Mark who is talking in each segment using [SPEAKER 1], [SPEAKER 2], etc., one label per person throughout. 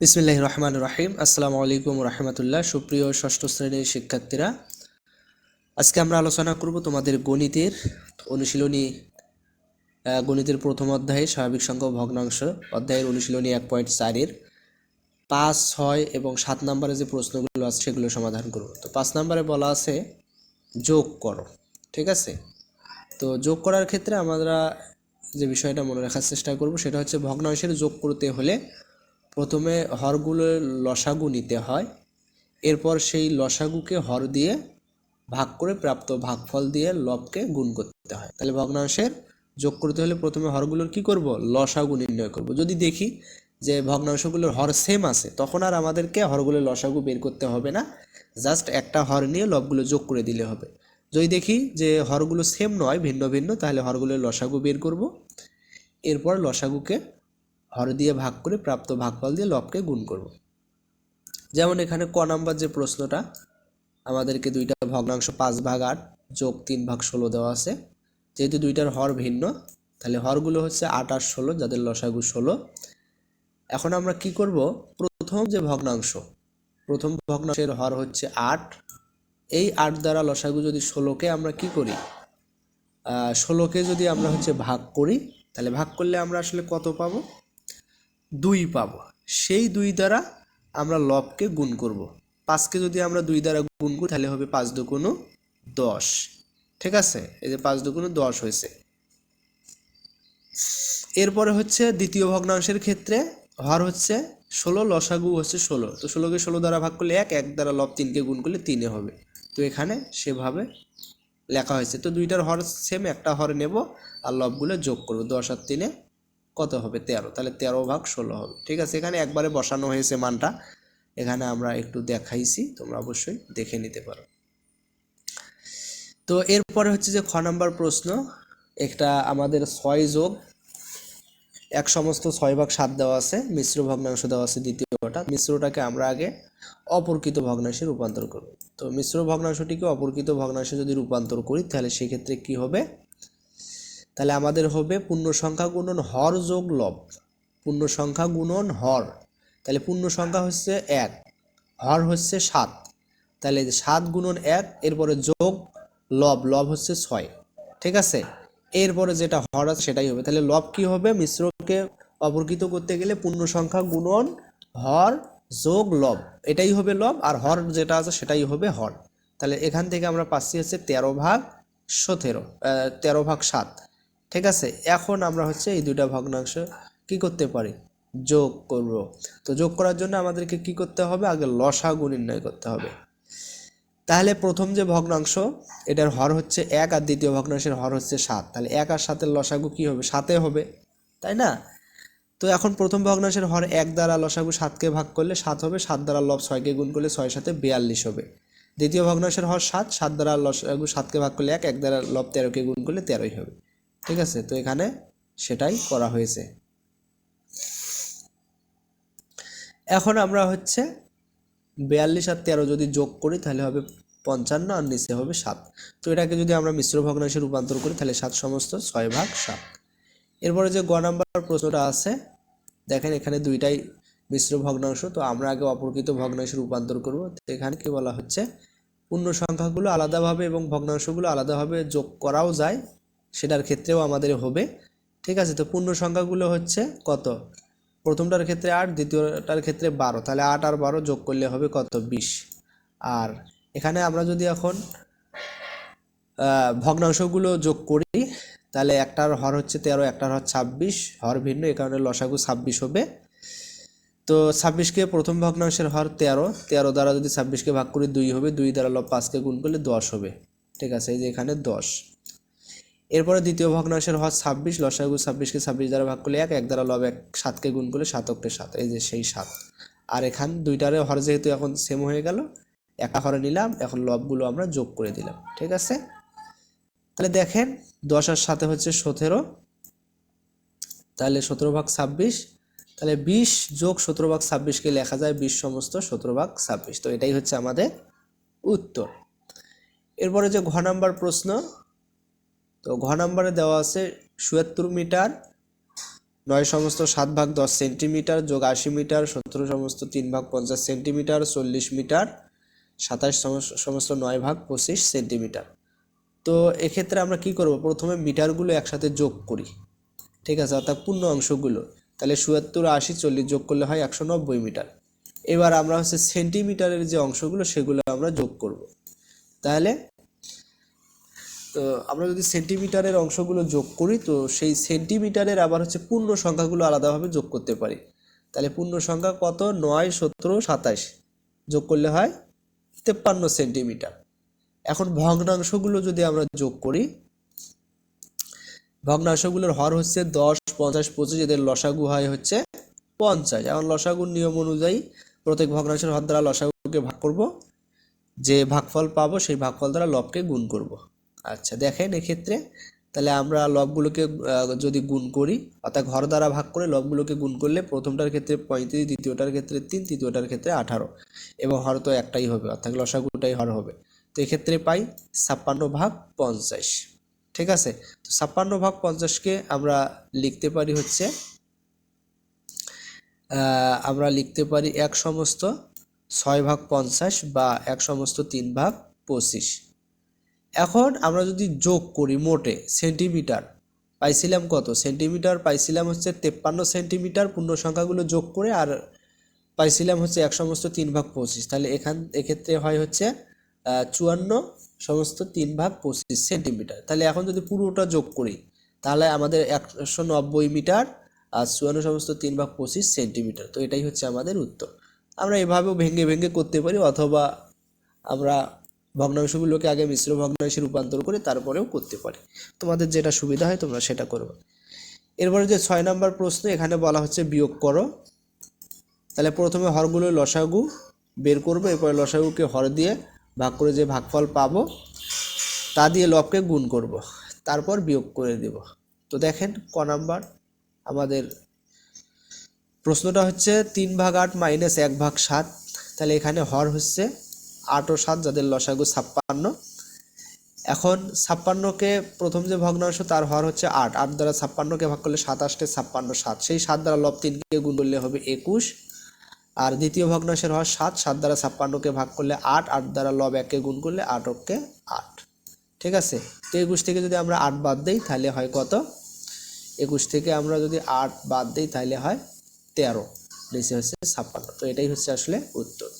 [SPEAKER 1] বিসমিল্লাহ রহমান রাহিম। আসসালামু আলাইকুম রহমতুল্লাহ। সুপ্রিয় ষষ্ঠ শ্রেণির শিক্ষার্থীরা, আজকে আমরা আলোচনা করব তোমাদের গণিতের অনুশীলনী গণিতের প্রথম অধ্যায়ে স্বাভাবিক সংখ্যা ভগ্নাংশ। অধ্যায়ের অনুশীলনী এক পয়েন্ট চারের পাঁচ, ছয় এবং সাত নম্বরে যে প্রশ্নগুলো আছে সেগুলো সমাধান করব। তো পাঁচ নম্বরে বলা আছে, যোগ করো, ঠিক আছে? তো যোগ করার ক্ষেত্রে আমরা যে বিষয়টা মনে রাখার চেষ্টা করব সেটা হচ্ছে ভগ্নাংশের যোগ করতে হলে প্রথমে হরগুলোর লসাগু নিতে হয়। এরপর সেই লসাগুকে হর দিয়ে ভাগ করে প্রাপ্ত ভাগফল দিয়ে লবকে গুণ করতে হয়। তাহলে ভগ্নাংশের যোগ করতে হলে প্রথমে হরগুলোর কি করব? লসাগু নির্ণয় করব। যদি দেখি যে ভগ্নাংশগুলোর হর সেম আছে, তখন আর আমাদেরকে হরগুলোর লসাগু বের করতে হবে না। জাস্ট একটা হর নিয়ে লবগুলো যোগ করে দিলে হবে। যদি দেখি যে হরগুলো সেম নয়, ভিন্ন ভিন্ন, তাহলে হরগুলোর লসাগু বের করব। এরপর লসাগুকে হর দিয়ে ভাগ করে প্রাপ্ত ভাগফল দিয়ে লবকে গুণ করব। যেমন এখানে ক নাম্বার যে প্রশ্নটা, আমাদেরকে দুইটা ভগ্নাংশ পাঁচ ভাগ আট যোগ তিন ভাগ ষোলো দেওয়া আছে। যেহেতু দুইটার হর ভিন্ন, তাহলে হরগুলো হচ্ছে আট আর ষোলো, যাদের লসাগু ষোলো। এখন আমরা কি করব? প্রথম যে ভগ্নাংশ, প্রথম ভগ্নাংশের হর হচ্ছে আট। এই আট দ্বারা লসাগু যদি ষোলোকে আমরা কি করি? ষোলোকে যদি আমরা হচ্ছে ভাগ করি, তাহলে ভাগ করলে আমরা আসলে কত পাবো? দুই পাবো। সেই দুই দ্বারা আমরা লবকে গুণ করব। পাঁচকে যদি আমরা দুই দ্বারা গুণ করি, তাহলে হবে পাঁচ দুগুণ দশ। ঠিক আছে? এই যে পাঁচ দুগুণ দশ হয়েছে। এরপরে হচ্ছে দ্বিতীয় ভগ্নাংশের ক্ষেত্রে হর হচ্ছে ষোলো, লসাগু হচ্ছে ষোলো। তো ষোলোকে ষোলো দ্বারা ভাগ করলে এক এক দ্বারা লব তিনকে গুণ করলে তিনে হবে। তো এখানে সেভাবে লেখা হয়েছে। তো দুইটার হর সেম একটা হর নেব আর লবগুলো যোগ করব, দশ আর তিনে। কত হবে? তেরো। তাহলে তেরো ভাগ ষোলো হবে। ঠিক আছে? এখানে একবারে বসানো হয়েছে মানটা। এখানে আমরা একটু দেখাইছি। তোমরা অবশ্যই দেখে নিতে পারো। তো এরপরে হচ্ছে যে খ নাম্বার প্রশ্ন। একটা আমাদের ছয় যোগ, এক সমস্ত ছয় ভাগ সাত দেওয়া আছে। মিশ্র ভগ্নাংশ দেওয়া আছে দ্বিতীয়টা। মিশ্রটাকে আমরা আগে অপরকৃত ভগ্নাংশে রূপান্তর করব। তো মিশ্র ভগ্নাংশটিকে অপরকৃত ভগ্নাংশে যদি রূপান্তর করি, তাহলে সেক্ষেত্রে কি হবে? তাহলে আমাদের হবে পূর্ণ সংখ্যা গুণন হর যোগ লব। পূর্ণ সংখ্যা গুণন হর। তাহলে পূর্ণ সংখ্যা হচ্ছে এক, হর হচ্ছে সাত। তাহলে সাত গুণন এক, এরপরে যোগ লব লব হচ্ছে ছয়। ঠিক আছে? এরপরে যেটা হর আছে সেটাই হবে। তাহলে লব কি হবে? মিশ্রকে অপরকৃত করতে গেলে পূর্ণ সংখ্যা গুণন হর যোগ লব। এটাই হবে লব, আর হর যেটা আছে সেটাই হবে হর। তাহলে এখান থেকে আমরা পাচ্ছি হচ্ছে তেরো ভাগ সতেরো তেরো ভাগ সাত। ঠিক আছে? এখন আমরা হচ্ছে এই দুইটা ভগ্নাংশ কি করতে পারি? যোগ করব। তো যোগ করার জন্য আমাদেরকে কি করতে হবে? আগে লসাগু নির্ণয় করতে হবে। তাহলে প্রথম যে ভগ্নাংশ, এটার হর হচ্ছে এক আর দ্বিতীয় ভগ্নাংশের হর হচ্ছে সাত। তাহলে এক আর সাতের লসাগু কি হবে? সাতে হবে। তাই না? তো এখন প্রথম ভগ্নাংশের হর এক দ্বারা লসাগু সাতকে ভাগ করলে সাত হবে। সাত দ্বারা লব ছয়কে গুণ করলে ছয় সাথে বিয়াল্লিশ হবে। দ্বিতীয় ভগ্নাংশের হর সাত। সাত দ্বারা লসাগু সাতকে ভাগ করলে এক এক দ্বারা লব তেরোকে গুণ করলে তেরোই হবে। ঠিক আছে? তো এখানে সেটাই করা হয়েছে। এখন আমরা হচ্ছে বিয়াল্লিশ আর তেরো যদি যোগ করি, তাহলে হবে পঞ্চান্ন আর নিচে হবে সাত। তো এটাকে যদি আমরা মিশ্র ভগ্নাংশে রূপান্তর করি, তাহলে সাত সমস্ত ছয় ভাগ সাত। এরপরে যে গ নাম্বার প্রশ্নটা আছে, দেখেন এখানে দুইটাই মিশ্র ভগ্নাংশ, তো আমরা আগে অপরকৃত ভগ্নাংশে রূপান্তর করব। তো এখানে কি বলা হচ্ছে, পূর্ণ সংখ্যাগুলো আলাদাভাবে এবং ভগ্নাংশগুলো আলাদাভাবে যোগ করাও যায়। সেটার ক্ষেত্রেও আমাদের হবে। ঠিক আছে, তো পূর্ণ সংখ্যাগুলো হচ্ছে কত? প্রথমটার ক্ষেত্রে আট, দ্বিতীয়টার ক্ষেত্রে বারো। তাহলে আট আর বারো যোগ করলে হবে কত? বিশ। আর এখানে আমরা যদি এখন ভগ্নাংশগুলো যোগ করি, তাহলে একটার হর হচ্ছে তেরো, একটার হর ছাব্বিশ। হর ভিন্ন, এ কারণে লসাগু ছাব্বিশ হবে। তো ছাব্বিশকে প্রথম ভগ্নাংশের হর তেরো। তেরো দ্বারা যদি ছাব্বিশকে ভাগ করি দুই হবে, দুই দ্বারা লব পাঁচকে গুণ করলে দশ হবে। ঠিক আছে, এই যে এখানে দশ। এরপরে দ্বিতীয় ভগ্নাংশের হর ছাব্বিশ লসাগু ছাব্বিশকে ছাব্বিশ দ্বারা ভাগ করলে এক এক দ্বারা লব এক সাতকে গুণ করলে সাতককে সাত, এই যে সেই সাত। আর এখান দুইটারে হর যেহেতু এখন সেম হয়ে গেল একা হরে নিলাম, এখন লবগুলো আমরা যোগ করে দিলাম, ঠিক আছে? তাহলে দেখেন, দশ আর সাথে হচ্ছে সতেরো, তাহলে সতেরো ভাগ ছাব্বিশ, তাহলে বিশ যোগ সতেরো ভাগ ছাব্বিশকে লেখা যায় বিশ সমস্ত সতেরো ভাগ ছাব্বিশ, তো এটাই হচ্ছে আমাদের উত্তর। এরপরে যে ঘ নাম্বার প্রশ্ন তো ঘ নাম্বারে দেওয়া আছে চুয়াত্তর মিটার, নয় সমস্ত সাত ভাগ দশ সেন্টিমিটার যোগ আশি মিটার, সতেরো সমস্ত তিন ভাগ পঞ্চাশ সেন্টিমিটার, চল্লিশ মিটার, সাতাশ সমস- সমস্ত নয় ভাগ পঁচিশ সেন্টিমিটার। তো এক্ষেত্রে আমরা কি করব? প্রথমে মিটারগুলো একসাথে যোগ করি। ঠিক আছে? অর্থাৎ পূর্ণ অংশগুলো। তাহলে চুয়াত্তর আশি, চল্লিশ যোগ করলে হয় একশো নব্বই মিটার। এবার আমরা হচ্ছে সেন্টিমিটারের যে অংশগুলো সেগুলো আমরা যোগ করব। তাহলে তো আমরা যদি সেন্টিমিটারের অংশগুলো যোগ করি, তো সেই সেন্টিমিটারের আবার হচ্ছে পূর্ণ সংখ্যাগুলো আলাদাভাবে যোগ করতে পারি। তাহলে পূর্ণ সংখ্যা কত? নয়, সতেরো, সাতাশ। যোগ করলে হয় তেপ্পান্ন সেন্টিমিটার। এখন ভগ্নাংশগুলো যদি আমরা যোগ করি, ভগ্নাংশগুলোর হর হচ্ছে দশ, পঞ্চাশ, পঁচিশ, এদের লসাগু হয় হচ্ছে পঞ্চাশ। এখন লসাগুর নিয়ম অনুযায়ী প্রত্যেক ভগ্নাংশের হর দ্বারা লসাগুকে ভাগ করব। যে ভাগফল পাবো, সেই ভাগফল দ্বারা লবকে গুণ করব। আচ্ছা দেখেন এক্ষেত্রে। তাহলে আমরা লবগুলোকে যদি গুণ করি, অর্থাৎ ঘর দ্বারা ভাগ করে লবগুলোকে গুণ করলে প্রথমটার ক্ষেত্রে পঁয়ত্রিশ, দ্বিতীয়টার ক্ষেত্রে তিন, তৃতীয়টার ক্ষেত্রে আঠারো। এবং হর তো একটাই হবে, অর্থাৎ লসাগুটাই হর হবে। তো এক্ষেত্রে পাই ছাপ্পান্ন ভাগ পঞ্চাশ। ঠিক আছে? তো ছাপ্পান্ন ভাগ পঞ্চাশকে আমরা লিখতে পারি হচ্ছে আমরা লিখতে পারি এক সমস্ত ছয় ভাগ পঞ্চাশ বা এক সমস্ত তিন ভাগ পঁচিশ। এখন আমরা যদি যোগ করি মোটে সেন্টিমিটার, পাইছিলাম কত? সেন্টিমিটার, পাইছিলাম হচ্ছে তেপ্পান্ন সেন্টিমিটার, পূর্ণ সংখ্যাগুলো যোগ করে আর পাইছিলাম হচ্ছে এক সমস্ত তিন ভাগ পঁচিশ। তাহলে এখান, এক্ষেত্রে হয় হচ্ছে চুয়ান্ন সমস্ত তিন ভাগ পঁচিশ সেন্টিমিটার। তাহলে এখন যদি পুরোটা যোগ করি, তাহলে আমাদের একশো নব্বই মিটার আর চুয়ান্ন সমস্ত তিন ভাগ পঁচিশ সেন্টিমিটার। তো এটাই হচ্ছে আমাদের উত্তর। আমরা এভাবেও ভেঙে ভেঙে করতে পারি, অথবা আমরা ভগ্নাংশগুলোকে আগে মিশ্র ভগ্নাংশে রূপান্তর করে তারপরেও করতে পারে। তোমাদের যেটা সুবিধা হয় তোমরা সেটা করবে। এরপরে যে ছয় নম্বর প্রশ্ন, এখানে বলা হচ্ছে বিয়োগ করো। তাহলে প্রথমে হরগুলো লসাগু বের করব, এরপরে লসাগুকে হর দিয়ে ভাগ করে যে ভাগফল পাবো, তা দিয়ে লবকে গুণ করব। তারপর বিয়োগ করে দেব। তো দেখেন, ক নাম্বার? আমাদের প্রশ্নটা হচ্ছে তিন ভাগ আট মাইনাস এক ভাগ সাত। তাহলে এখানে হর হচ্ছে আট ও সাত যাদের লসাগু ছাপ্পান্ন। এখন ছাপ্পান্নকে প্রথম যে ভগ্নাংশ তার হর হচ্ছে আট। আট দ্বারা ছাপ্পান্নকে ভাগ করলে সাতাশটে ছাপ্পান্ন সাত। সেই সাত দ্বারা লব তিনকে গুণ করলে হবে একুশ। আর দ্বিতীয় ভগ্নাংশের হর সাত। সাত দ্বারা ছাপ্পান্নকে ভাগ করলে আট। আট দ্বারা লব এককে গুণ করলে আট অক্ষে আট। ঠিক আছে? তো একুশ থেকে যদি আমরা আট বাদ দিই, তাহলে হয় কত? একুশ থেকে আমরা যদি আট বাদ দিই, তাহলে হয় তেরো। নিচে হচ্ছে ছাপ্পান্ন। তো এটাই হচ্ছে আসলে উত্তর।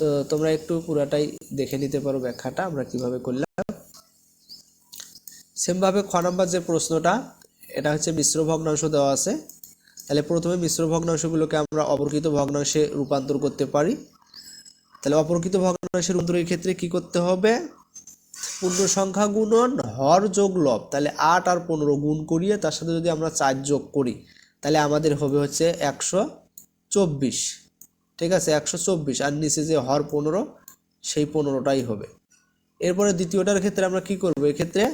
[SPEAKER 1] তো তোমরা একটু পুরাটাই দেখে নিতে পারো ব্যাখ্যাটা, আমরা কীভাবে করলাম। সেমভাবে খ নম্বর যে প্রশ্নটা, এটা হচ্ছে মিশ্র ভগ্নাংশ দেওয়া আছে। তাহলে প্রথমে মিশ্র ভগ্নাংশগুলোকে আমরা অপরকৃত ভগ্নাংশে রূপান্তর করতে পারি। তাহলে অপরকৃত ভগ্নাংশের রূপান্তরের ক্ষেত্রে কি করতে হবে? পূর্ণ সংখ্যা গুণন, হর যোগ লব। তাহলে আট আর পনেরো গুণ করিয়ে তার সাথে যদি আমরা চার যোগ করি, তাহলে আমাদের হবে হচ্ছে একশো চব্বিশ। ঠিক আছে, একশো চব্বিশ আর নিচে যে হর পনেরো, সেই পনেরোটাই হবে। এরপরে দ্বিতীয়টার ক্ষেত্রে আমরা কি করব? এক্ষেত্রে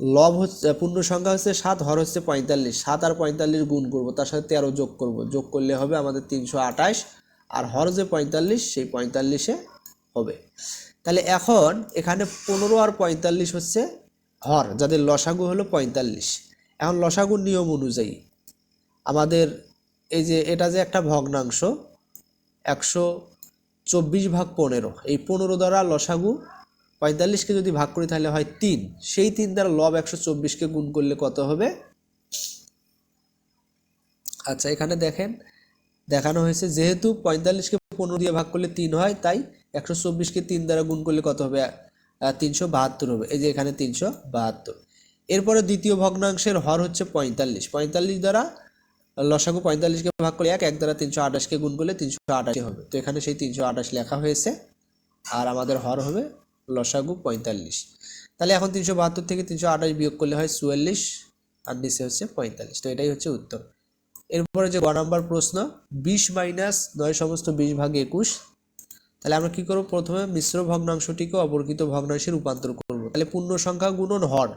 [SPEAKER 1] লব হচ্ছে, পূর্ণ সংখ্যা হচ্ছে সাত, হর হচ্ছে পঁয়তাল্লিশ। সাত আর পঁয়তাল্লিশ গুণ করব, তার সাথে তেরো যোগ করব। যোগ করলে হবে আমাদের তিনশো আঠাশ। আর হর যে পঁয়তাল্লিশ, সেই পঁয়তাল্লিশে হবে। তাহলে এখন এখানে পনেরো আর পঁয়তাল্লিশ হচ্ছে হর, যাদের লসাগু হলো পঁয়তাল্লিশ। এখন লসাগুর নিয়ম অনুযায়ী আমাদের এই যে, এটা যে একটা ভগ্নাংশ একশো চব্বিশ ভাগ পনেরো। এই পনেরো দ্বারা লসাগু পঁয়তাল্লিশকে যদি ভাগ করি তাহলে হয় তিন। সেই তিন দ্বারা লব একশো চব্বিশকে গুণ করলে কত হবে? আচ্ছা এখানে দেখেন, দেখানো হয়েছে যেহেতু পঁয়তাল্লিশকে পনেরো দিয়ে ভাগ করলে তিন হয়, তাই একশো চব্বিশকে তিন দ্বারা গুণ করলে কত হবে? তিনশো বাহাত্তর হবে। এই যে এখানে তিনশো বাহাত্তর। এরপরে দ্বিতীয় ভগ্নাংশের হর হচ্ছে পঁয়তাল্লিশ। পঁয়তাল্লিশ দ্বারা লসাগু পঁয়তাল্লিশকে ভাগ করে এক এক দ্বারা তিনশো আঠাশকে গুণ করলে তিনশো আঠাশে হবে। তো এখানে সেই তিনশো আঠাশ লেখা হয়েছে। আর আমাদের হর হবে লসাগু পঁয়তাল্লিশ। তাহলে এখন তিনশো বাহাত্তর থেকে তিনশো আঠাশ বিয়োগ করলে হয় চুয়াল্লিশ, আর নিচে হচ্ছে পঁয়তাল্লিশ। তো এটাই হচ্ছে উত্তর। এরপরে যে গ নম্বর প্রশ্ন, বিশ মাইনাস নয় সমস্ত বিশ ভাগ একুশ। তাহলে আমরা কী করব? প্রথমে মিশ্র ভগ্নাংশটিকে অপরকৃত ভগ্নাংশে রূপান্তর করব। তাহলে পূর্ণ সংখ্যা গুণন হর।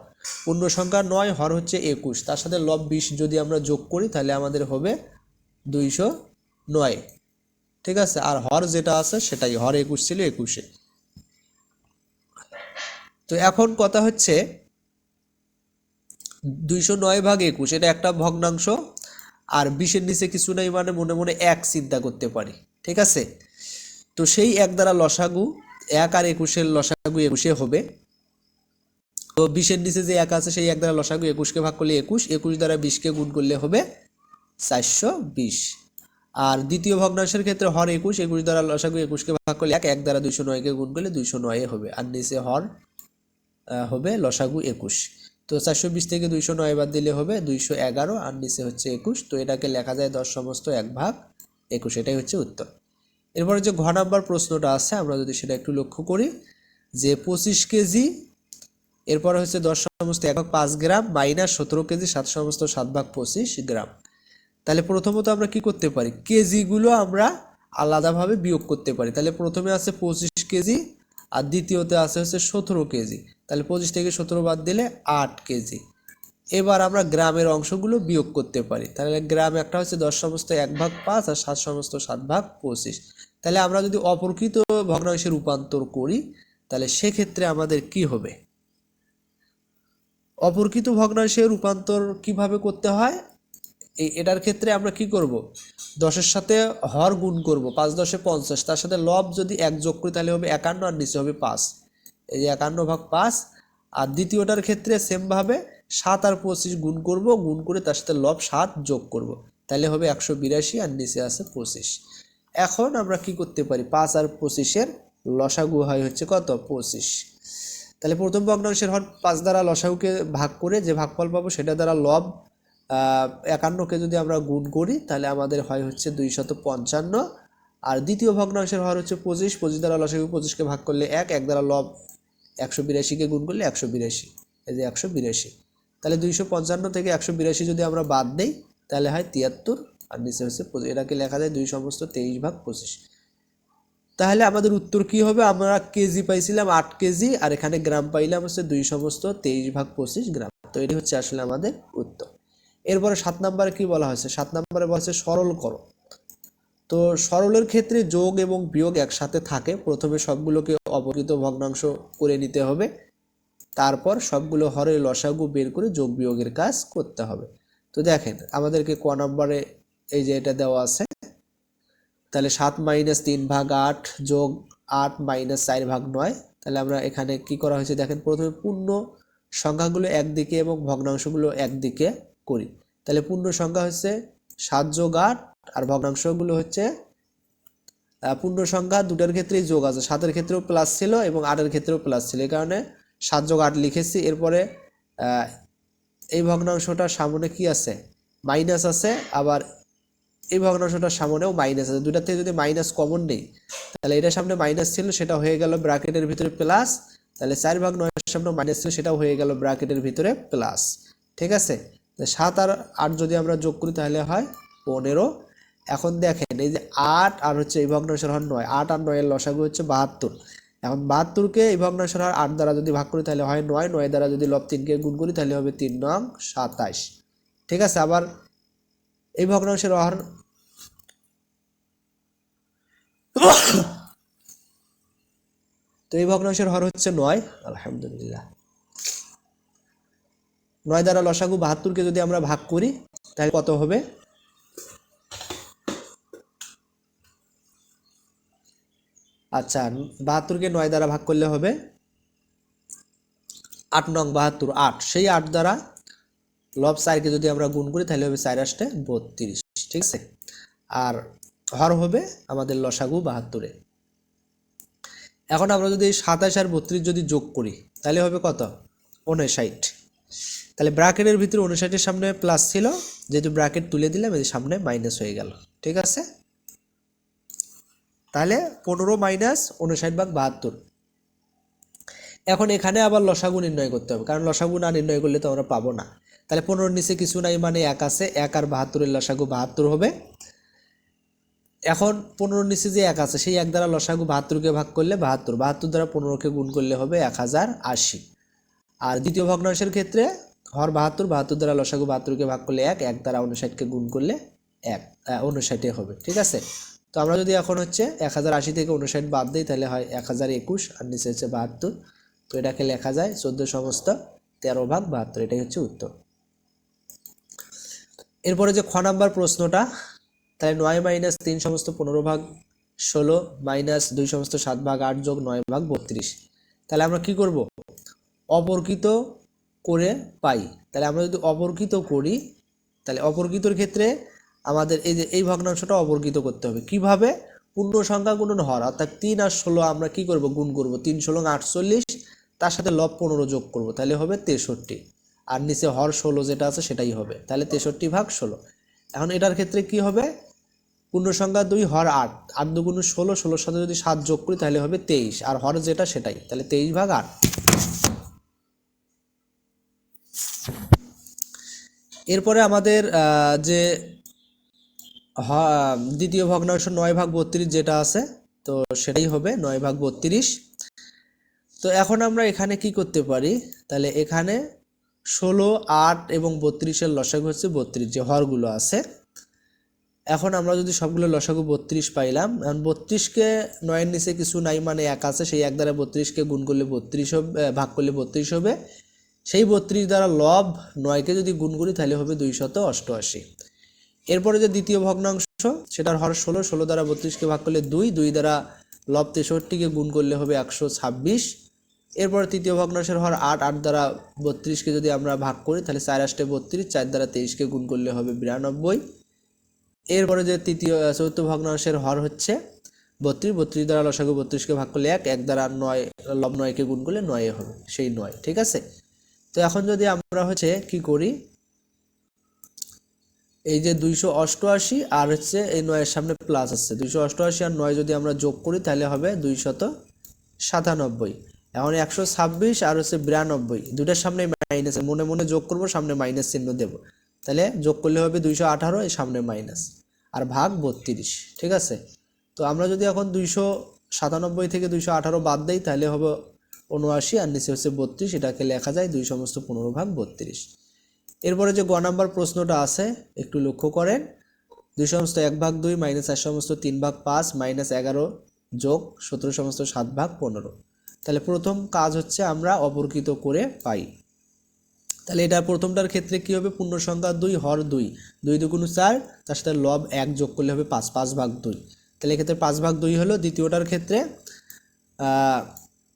[SPEAKER 1] পূর্ণ সংখ্যা নয়, হর হচ্ছে একুশ। তার সাথে লব বিশ যদি আমরা যোগ করি, তাহলে আমাদের হবে দুইশো নয়। ঠিক আছে? আর হর যেটা আছে, সেটাই। হর একুশ ছিল একুশে। তো এখন কথা হচ্ছে দুইশো নয় ভাগ একুশ, এটা একটা ভগ্নাংশ। আর বিশের নিচে কিছু নাই মানে মনে মনে এক চিন্তা করতে পারি। ঠিক আছে? তো সেই এক দ্বারা লসাগু, এক আর একুশের লসাগু একুশে হবে। তো বিশের নিচে যে এক আছে, সেই এক দ্বারা লসাগু একুশকে ভাগ করলে একুশ। একুশ দ্বারা বিশকে গুণ করলে হবে চারশো বিশ। আর দ্বিতীয় ভগ্নাংশের ক্ষেত্রে হর একুশ একুশ দ্বারা লসাগু একুশকে ভাগ করলে এক এক দ্বারা দুইশো নয়কে গুণ করলে দুইশো নয়ে হবে। আর নিচে হর হবে লসাগু একুশ। তো চারশো বিশ থেকে দুইশো নয় বাদ দিলে হবে দুইশো এগারো, আর নিচে হচ্ছে একুশ। তো এটাকে লেখা যায় দশ সমস্ত এক ভাগ একুশ, এটাই হচ্ছে উত্তর। এরপরে যে ঘ নাম্বার প্রশ্নটা আছে, আমরা যদি সেটা একটু লক্ষ্য করি, যে পঁচিশ কেজি এরপরে হচ্ছে দশ সমস্ত এক ভাগ পাঁচ গ্রাম মাইনাস সতেরো কেজি সাত সমস্ত সাত ভাগ পঁচিশ গ্রাম। তাহলে প্রথমত আমরা কি করতে পারি? কেজিগুলো আমরা আলাদাভাবে বিয়োগ করতে পারি। তাহলে প্রথমে আছে পঁচিশ কেজি আর দ্বিতীয়তে আছে হচ্ছে সতেরো কেজি। তাহলে পঁচিশ থেকে সতেরো বাদ দিলে আট কেজি। এবার আমরা গ্রামের অংশগুলো বিয়োগ করতে পারি। তাহলে গ্রাম একটা হচ্ছে দশ সমস্ত এক ভাগ পাঁচ আর সাত সমস্ত সাত ভাগ পঁচিশ। তাহলে আমরা যদি অপরকৃত ভগ্নাংশে রূপান্তর করি, তাহলে সেক্ষেত্রে আমাদের কি হবে? অপরকৃত ভগ্নাংশে রূপান্তর কীভাবে করতে হয়? এটার ক্ষেত্রে আমরা কি করব? দশের সাথে হর গুণ করব, পাঁচ দশে পঞ্চাশ। তার সাথে লব যদি এক যোগ করি, তাহলে হবে একান্ন, আর নিচে হবে পাঁচ। এই একান্ন ভাগ পাঁচ, আর দ্বিতীয়টার ক্ষেত্রে সেমভাবে সাত আর পঁচিশ গুণ করব, গুণ করে তার সাথে লব সাত যোগ করব। তাহলে হবে একশো বিরাশি, আর নিচে আছে পঁচিশ। এখন আমরা কি করতে পারি? পাঁচ আর পঁচিশের লসাগু হয় হচ্ছে কত? পঁচিশ। তাহলে প্রথম ভগ্নাংশের হর পাঁচ দ্বারা লসাগুকে ভাগ করে যে ভাগফল পাবো সেটা দ্বারা লব একান্নকে যদি আমরা গুণ করি, তাহলে আমাদের হয় হচ্ছে দুইশত পঞ্চান্ন। আর দ্বিতীয় ভগ্নাংশের হর হচ্ছে পঁচিশ পঁচিশ দ্বারা লসাগু পঁচিশকে ভাগ করলে এক এক দ্বারা লব একশো বিরাশিকে গুণ করলে একশো বিরাশি। এই যে একশো বিরাশি। তাহলে দুইশো পঞ্চান্ন থেকে একশো বিরাশি যদি আমরা বাদ দেই, তাহলে হয় তিয়াত্তর, আর নিচে হচ্ছে এটাকে লেখা যায় দুই সমস্ত তেইশ ভাগ পঁচিশ। তাহলে আমাদের উত্তর কি হবে? আমরা কেজি পাইছিলাম আট কেজি, আর এখানে গ্রাম পাইলাম হচ্ছে দুই সমস্ত, তেইশ ভাগ পঁচিশ গ্রাম। তো এটি হচ্ছে আসলে আমাদের উত্তর। এরপরে সাত নম্বরে কি বলা হয়েছে? সাত নম্বরে বলা হচ্ছে সরল করো তো সরলের ক্ষেত্রে যোগ এবং বিয়োগ একসাথে থাকে। প্রথমে সবগুলোকে অপকৃত ভগ্নাংশ করে নিতে হবে। তারপর সবগুলো হরে লসাগু বের করে যোগ বিয়োগের কাজ করতে হবে। তো দেখেন, আমাদেরকে ক নম্বরে এই যে এটা দেওয়া আছে। তাহলে সাত মাইনাস তিন ভাগ আট যোগ আট মাইনাস চার ভাগ নয়। তাহলে আমরা এখানে কি করা হয়েছে? দেখেন, প্রথমে পূর্ণ সংখ্যাগুলো একদিকে এবং ভগ্নাংশগুলো একদিকে করি। তাহলে পূর্ণ সংখ্যা হচ্ছে সাত যোগ আট, আর ভগ্নাংশগুলো হচ্ছে পূর্ণ সংখ্যা দুটার ক্ষেত্রেই যোগ আছে। সাতের ক্ষেত্রেও প্লাস ছিল এবং আটের ক্ষেত্রেও প্লাস ছিল। এই কারণে সাত যোগ আট লিখেছি। এরপরে এই ভগ্নাংশটার সামনে কি আছে? মাইনাস আছে, আবার এই ভগ্নাংশটার সামনেও মাইনাস আছে। দুটার থেকে যদি মাইনাস কমন নেই, তাহলে এটার সামনে মাইনাস ছিল, সেটা হয়ে গেল ব্র্যাকেটের ভিতরে প্লাস তাহলে চার ভাগ নয়ের সামনে মাইনাস ছিল, সেটাও হয়ে গেল ব্র্যাকেটের ভিতরে প্লাস ঠিক আছে? সাত আর আট যদি আমরা যোগ করি, তাহলে হয় পনেরো। এখন দেখেন, এই যে আট আর হচ্ছে এই ভগ্নাংশের হর নয়, আট আর নয়ের লসাগু হচ্ছে বাহাত্তর। এখন বাহাত্তরকে এই ভগ্নাংশের হর আট দ্বারা যদি ভাগ করি, তাহলে হয় নয়। নয় দ্বারা যদি লব তিনকে গুণ করি, তাহলে হবে তিন নং সাতাইশ। ঠিক আছে? আবার এই ভগ্নাংশের হর তো এই ভগ্নাংশের হর হচ্ছে নয়। আলহামদুলিল্লাহ। নয় দ্বারা লসাগু বাহাত্তরকে যদি আমরা ভাগ করি, তাহলে কত হবে? আচ্ছা বাহাত্তরকে নয় দ্বারা ভাগ করলে হবে আট নং বাহাত্তর, আট। সেই আট দ্বারা লব চারকে যদি আমরা গুণ করি, তাহলে হবে চার আসতে বত্রিশ। ঠিক আছে? আর হর হবে আমাদের লসাগু বাহাত্তরে। এখন আমরা যদি সাতাশ আর বত্রিশ যদি যোগ করি, তাহলে হবে কত? উনষাট তাহলে ব্র্যাকেটের ভিতরে উনষাটের সামনে প্লাস ছিল, যেহেতু ব্র্যাকেট তুলে দিলাম এর সামনে মাইনাস হয়ে গেল। ঠিক আছে? তাহলে পনেরো মাইনাস উনষাট ভাগ বাহাত্তর। এখন এখানে আবার লসাগু নির্ণয় করতে হবে, কারণ লসাগু না নির্ণয় করলে তো আমরা পাবো না। তাহলে পনেরোর নিচে কিছু নাই মানে এক আছে, এক আর বাহাত্তরের লসাগু বাহাত্তর হবে। এখন পনেরোর নিচে যে এক আছে, সেই এক দ্বারা লসাগু বাহাত্তরকে ভাগ করলে বাহাত্তর বাহাত্তর দ্বারা পনেরোকে গুণ করলে হবে এক হাজার আশি। আর দ্বিতীয় ভগ্নাংশের ক্ষেত্রে হর বাহাত্তর বাহাত্তর দ্বারা লসাগু বাহাত্তরকে ভাগ করলে এক এক দ্বারা উনষাটকে গুণ করলে এক উনষাটে হবে, ঠিক আছে? তো আমরা যদি এখন হচ্ছে এক হাজার আশি থেকে উনষাট বাদ দিই, তাহলে হয় এক হাজার একুশ আর নিচে হচ্ছে বাহাত্তর। তো এটাকে লেখা যায় চোদ্দ সমস্ত তেরো ভাগ বাহাত্তর, এটাই হচ্ছে উত্তর। এরপরে যে খ নাম্বার প্রশ্নটা তাহলে নয় মাইনাস তিন সমস্ত পনেরো ভাগ ষোলো মাইনাস দুই সমস্ত সাত ভাগ আট যোগ নয় ভাগ বত্রিশ। তাহলে আমরা কি করব? অপরকৃত করে পাই। তাহলে আমরা যদি অপরকৃত করি, তাহলে অপরকৃতর ক্ষেত্রে আমাদের এই যে, এই ভগ্নাংশটা অপরকৃত করতে হবে। কীভাবে? পূর্ণ সংখ্যা গুণন হর অর্থাৎ তিন আর ষোলো আমরা কি করব? গুণ করব। তিন ষোলো আটচল্লিশ, তার সাথে লব পনেরো যোগ করব। তাহলে হবে তেষট্টি। আর নিচে হর ষোলো যেটা আছে সেটাই হবে। তাহলে তেষট্টি ভাগ ষোলো। এখন এটার ক্ষেত্রে কি হবে? পূর্ণ সংখ্যা দুই, হর আট। আট দুগুণ ষোলো, ষোলোর সাথে যদি সাত যোগ করি তাহলে হবে তেইশ। আর হর যেটা সেটাই, তাহলে তেইশ ভাগ আট। এরপরে আমাদের যে দ্বিতীয় ভগ্নাংশ নয় ভাগ বত্রিশ যেটা আছে, তো সেটাই হবে নয় ভাগ বত্রিশ। তো এখন আমরা এখানে কি করতে পারি? তাহলে এখানে ষোলো, আট এবং বত্রিশের লসাগু হচ্ছে বত্রিশ, যে হরগুলো আছে। এখন আমরা যদি সবগুলো লসাগু বত্রিশ পাইলাম, এখন বত্রিশকে নয়ের নিচে কিছু নাই মানে এক আছে, সেই এক দ্বারা বত্রিশকে গুণ করলে বত্রিশ হবে ভাগ করলে বত্রিশ হবে। সেই বত্রিশ দ্বারা লব নয়কে যদি গুণ করি, তাহলে হবে দুইশত অষ্টআশি। এরপরে যে দ্বিতীয় ভগ্নাংশ, সেটার হর ষোলো ষোলো দ্বারা বত্রিশকে ভাগ করলে দুই দুই দ্বারা লব তেষট্টিকে গুণ করলে হবে একশো ছাব্বিশ। এরপর তৃতীয় ভগ্নাংশের হর আট আট দ্বারা বত্রিশকে যদি আমরা ভাগ করি, তাহলে চার আষ্টে বত্রিশ, চার দ্বারা তেইশকে গুণ করলে হবে বিরানব্বই। এরপরে যে তৃতীয় চতুর্থ ভগ্নাংশের হর হচ্ছে বত্রিশ বত্রিশ দ্বারা লসাগু বত্রিশকে ভাগ করলে এক এক দ্বারা নয়, লব নয়কে গুণ করলে নয়ে হবে, সেই নয়, ঠিক আছে? তো এখন যদি আমরা হচ্ছে কি করি, এই যে দুইশো অষ্টআশি আর হচ্ছে এই নয়ের সামনে প্লাস আছে, দুইশো অষ্টআশি আর নয় যদি আমরা যোগ করি তাহলে হবে দুইশত সাতানব্বই, এখন একশো ছাব্বিশ আর হচ্ছে বিরানব্বই দুটার সামনে মাইনাস মনে মনে যোগ করব, সামনে মাইনাস চিহ্ন দেব, তাহলে যোগ করলে হবে দুইশো আঠারো, এই সামনে মাইনাস আর ভাগ বত্রিশ, ঠিক আছে? তো আমরা যদি এখন দুইশো সাতানব্বই থেকে দুইশো আঠারো বাদ দেই, তাহলে হবে উনআশি আর নিচে হচ্ছে বত্রিশ, এটাকে লেখা যায় দুই সমস্ত পনেরো ভাগ বত্রিশ। এরপরে যে গ নাম্বার প্রশ্নটা আছে, একটু লক্ষ্য করেন। দুই সমস্ত এক ভাগ দুই মাইনাস এক সমস্ত তিন ভাগ পাঁচ মাইনাস এগারো যোগ সতেরো সমস্ত সাত ভাগ পনেরো। তাহলে প্রথম কাজ হচ্ছে আমরা অপরকৃত করে পাই। তাহলে এটা প্রথমটার ক্ষেত্রে কি হবে? পূর্ণ সংখ্যা দুই, হর দুই। দুই দুগুণ চার, তার সাথে লব এক যোগ করলে হবে পাঁচ পাঁচ ভাগ দুই। তাহলে এক্ষেত্রে পাঁচ ভাগ দুই হলো দ্বিতীয়টার ক্ষেত্রে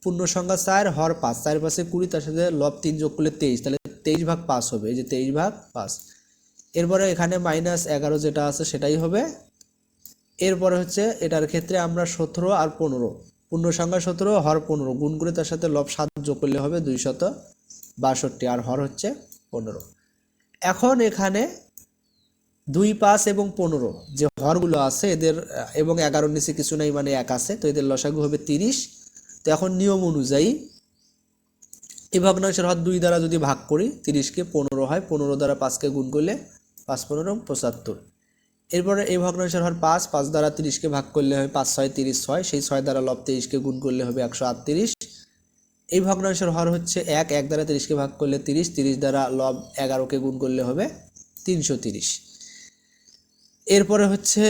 [SPEAKER 1] পূর্ণ সংখ্যা চার, হর পাঁচ। চার পাশে কুড়ি, তার সাথে লব তিন যোগ করলে তেইশ। তাহলে তেইশ ভাগ পাঁচ হবে, এই যে তেইশ ভাগ পাঁচ। এরপরে এখানে মাইনাস এগারো যেটা আছে সেটাই হবে। এরপরে হচ্ছে এটার ক্ষেত্রে আমরা সতেরো আর পনেরো। পূর্ণ সংখ্যা সতেরো, হর পনেরো। গুণ করে তার সাথে লব সাত যোগ করলে হবে দুইশত বাষট্টি, আর হর হচ্ছে পনেরো। এখন এখানে দুই, পাঁচ এবং পনেরো যে হরগুলো আছে, এদের, এবং এগারোর নিচে কিছু নাই মানে এক আছে, তো এদের লসাগু হবে তিরিশ। তো এখন নিয়ম অনুযায়ী এই ভগ্নাংশের হর দুই দ্বারা যদি ভাগ করি, তিরিশকে পনেরো হয়, পনেরো দ্বারা পাঁচকে গুণ করলে পাঁচ, পনেরো, পঁচাত্তর। এরপরে এই ভগ্নাংশের হর পাঁচ পাঁচ দ্বারা তিরিশকে ভাগ করলে হয় পাঁচ, ছয়, তিরিশ, ছয়। সেই ছয় দ্বারা লব তেইশকে গুণ করলে হবে একশো আটত্রিশ। এই ভগ্নাংশের হর হচ্ছে এক এক দ্বারা তিরিশকে ভাগ করলে তিরিশ তিরিশ দ্বারা লব এগারোকে গুণ করলে হবে তিনশো তিরিশ। এরপরে হচ্ছে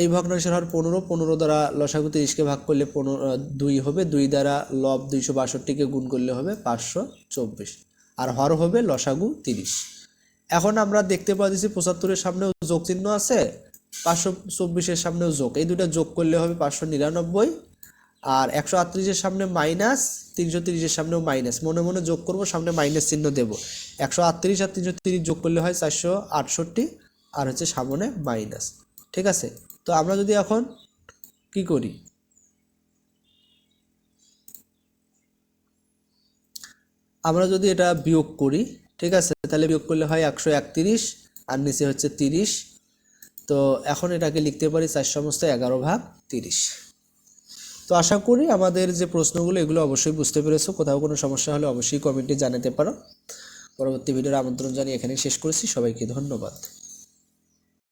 [SPEAKER 1] এই ভগ্নাংশের হর পনেরো পনেরো দ্বারা লসাগু তিরিশকে ভাগ করলে পনেরো দুই হবে, দুই দ্বারা লব দুইশো বাষট্টিকে গুণ করলে হবে পাঁচশো চব্বিশ। আর হর হবে লসাগু তিরিশ। এখন আমরা দেখতে পাচ্ছি পঁচাত্তরের সামনেও যোগ চিহ্ন আছে, পাঁচশো চব্বিশের সামনেও যোগ। এই দুটো যোগ করলে হবে পাঁচশো নিরানব্বই। আর একশো আটত্রিশের সামনে মাইনাস, তিনশো তিরিশের সামনেও মাইনাস। মনে মনে যোগ করব, সামনে মাইনাস চিহ্ন দেব। একশো আটত্রিশ আর তিনশো তিরিশ যোগ করলে হয় চারশো আটষট্টি আর হচ্ছে সামনে মাইনাস। ঠিক আছে? তো আমরা যদি এখন কি করি? আমরা যদি এটা বিয়োগ করি, ঠিক আছে? তাহলে বিয়োগ করলে হয় একশো একত্রিশ আর নিচে হচ্ছে তিরিশ। তো এখন এটাকে লিখতে পারি চার সমস্ত এগারো ভাগ তিরিশ। তো আশা করি আমাদের যে প্রশ্নগুলো, এগুলো অবশ্যই বুঝতে পেরেছ। কোথাও কোনো সমস্যা হলে অবশ্যই কমেন্টে জানাতে পারো। পরবর্তী ভিডিওর আমন্ত্রণ জানিয়ে এখানে শেষ করেছি। সবাইকে ধন্যবাদ।